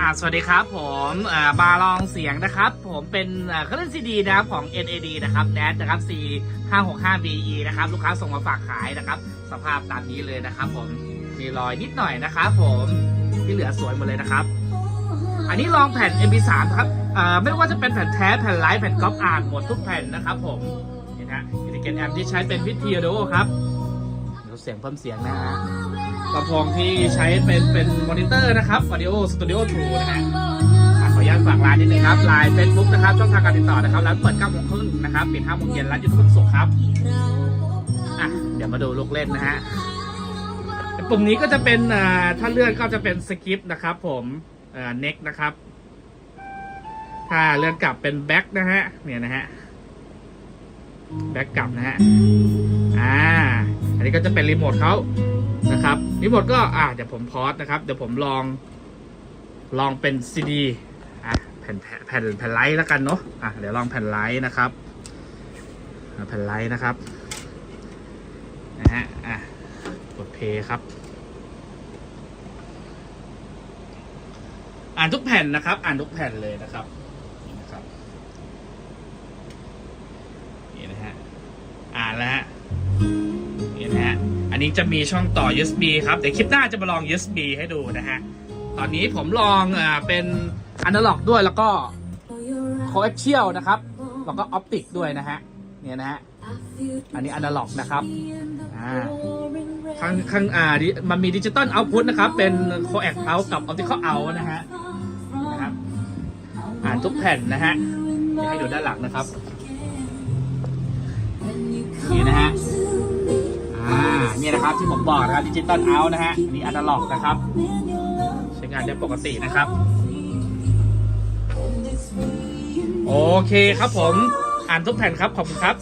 อ่าสวัสดีครับผมอ่าบาลองเสียงนะครับ ผมเป็นเครื่องซีดีนะครับของ NAD นะครับ NAT นะครับ C 5 6 5 BE นะครับ ลูกค้าส่งมาฝากขายนะครับ สภาพตามนี้เลยนะครับ ผมมีรอยนิดหน่อยนะครับผมที่เหลือสวยหมดเลยนะครับ อันนี้ลองแผ่น MP3 ครับอ่าไม่ว่าจะเป็นแผ่นแท้แผ่นไลท์แผ่นก๊อปอ่านหมดทุกแผ่นนะครับ ผมนี่นะฮะอินดิเกตแอมที่ใช้เป็นวิทยุโดครับเดี๋ยวเสียงเพิ่มเสียงนะฮะ ลำโพงที่ใช้เป็นเป็นมอนิเตอร์นะครับ Audio Studio 2นะฮะขออนุญาตฝากร้านนิดนึงครับไลน์เฟซบุ๊กนะครับช่องทางการติดต่อนะครับร้านเปิด9โมงครึ่งนะครับปิด5โมงเย็นร้านอยู่ทุกวันศุกครับอะเดี๋ยวมาดูลูกเล่นนะฮะปุ่มนี้ก็จะเป็นอ่าถ้าเลื่อนก็จะเป็นสกิปนะครับ ผมอ่าเน็กนะครับถ้าเลื่อนกลับเป็นแบ็กนะฮะเนี่ยนะฮะแบ็กกลับนะฮะอ่าอันนี้ก็จะเป็นรีโมทเขา นะครับรีโมทก็อ่าเดี๋ยวผมพอสนะครับ เดี๋ยวผมลอง ลองเป็นซีดีอะแผ่นแผ่นแผ่นไลท์แล้วกันเนาะอะเดี๋ยวลองแผ่นไลท์นะครับแผ่นไลท์นะครับนะฮะอะกดเพย์ครับ อ่านทุกแผ่นนะครับ อ่านทุกแผ่นเลยนะครับ นนี้จะมีช่องต่อ USB ครับ เดี๋ยวคลิปหน้าจะมาลอง USB ให้ดูนะฮะ ตอนนี้ผมลองอ่าเป็นอนาล็อกด้วยแล้วก็ coaxial นะครับ แล้วก็ออปติกด้วยนะฮะ เนี่ยนะฮะ อันนี้อนาล็อกนะครับ อ่าข้างข้างอ่าดิมันมีดิจิตอลเอาพุตนะครับ เป็น coax out กับ optical out นะฮะ นะครับ อ่านทุกแผ่นนะฮะเดี๋ยวให้ดูด้านหลังนะครับ นี่นะครับที่ผมบอกนะครับดิจิตอลเอาท์นะฮะนี่อนาล็อกนะครับ ใช้งานได้ปกตินะครับ โอเคครับผมอ่านทุกแผ่นครับ ขอบคุณครับ